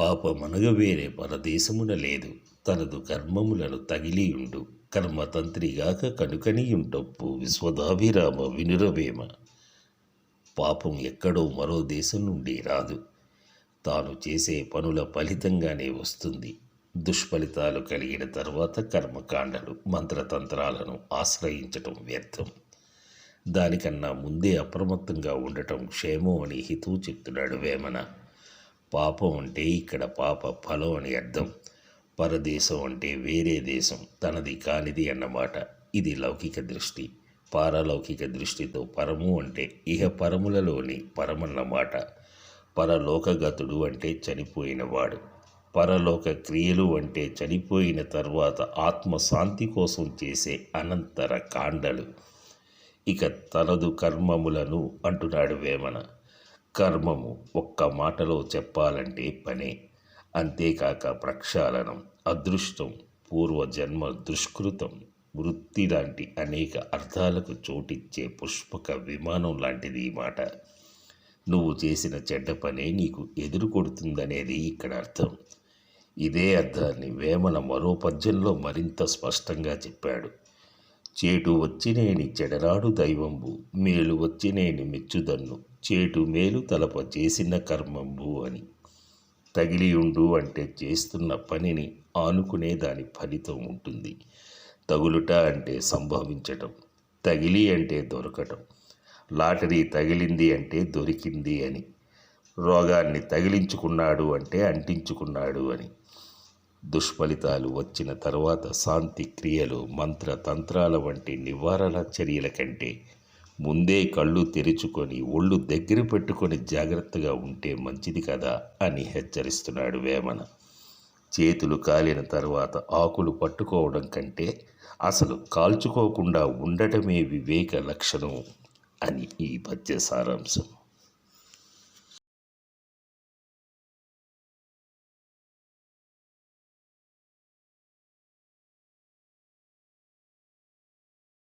పాపమనగ వేరే పరదేశమున లేదు. తనదు కర్మములను తగిలియుండు. కర్మతంత్రిగాక కనుకనియుండొప్పు విశ్వదాభిరామ వినురవేమ. పాపం ఎక్కడో మరో దేశం నుండి రాదు. తాను చేసే పనుల ఫలితంగానే వస్తుంది. దుష్ఫలితాలు కలిగిన తర్వాత కర్మకాండలు మంత్రతంత్రాలను ఆశ్రయించటం వ్యర్థం. దానికన్నా ముందే అప్రమత్తంగా ఉండటం క్షేమం అని హితువు చెప్తున్నాడు వేమన పాపం అంటే ఇక్కడ పాప ఫలం అని అర్థం. పరదేశం అంటే వేరే దేశం. తనది కానిది అన్నమాట. ఇది లౌకిక దృష్టి. పారలౌకిక దృష్టితో పరము అంటే ఇహ పరములలోని పరమన్నమాట. పరలోకగతుడు అంటే చనిపోయినవాడు. పరలోక క్రియలు అంటే చనిపోయిన తర్వాత ఆత్మశాంతి కోసం చేసే అనంతర కాండలు. ఇక తనదు కర్మములను అంటున్నాడు వేమన. కర్మము ఒక్క మాటలో చెప్పాలంటే పనే. అంతేకాక ప్రక్షాళనం అదృష్టం పూర్వజన్మ దుష్కృతం వృత్తి లాంటి అనేక అర్థాలకు చోటిచ్చే పుష్పక విమానం లాంటిది ఈ మాట. నువ్వు చేసిన చెడ్డ పనే నీకు ఎదురు కొడుతుందనేది ఇక్కడ అర్థం. ఇదే అర్థాన్ని వేమన మరో పద్యంలో మరింత స్పష్టంగా చెప్పాడు. చేటు వచ్చినేని చెడరాడు దైవంబు మేలు వచ్చినేని మెచ్చుదన్ను చేటు మేలు తలప చేసిన కర్మంబు అని. తగిలియుండు అంటే చేస్తున్న పనిని ఆనుకునే దాని ఫలితం ఉంటుంది. తగులుట అంటే సంభవించటం తగిలి అంటే దొరకటం లాటరీ తగిలింది అంటే దొరికింది అని రోగాన్ని తగిలించుకున్నాడు అంటే అంటించుకున్నాడు అని. దుష్ఫలితాలు వచ్చిన తర్వాత శాంతి క్రియలు మంత్ర తంత్రాల వంటి నివారణ చర్యల కంటే ముందే కళ్ళు తెరుచుకొని ఒళ్ళు దగ్గర పెట్టుకొని జాగ్రత్తగా ఉంటే మంచిది కదా అని హెచ్చరిస్తున్నాడు వేమన. చేతులు కాలిన తర్వాత ఆకులు పట్టుకోవడం కంటే అసలు కాల్చుకోకుండా ఉండటమే వివేక లక్షణం అని ఈ పద్య సారాంశం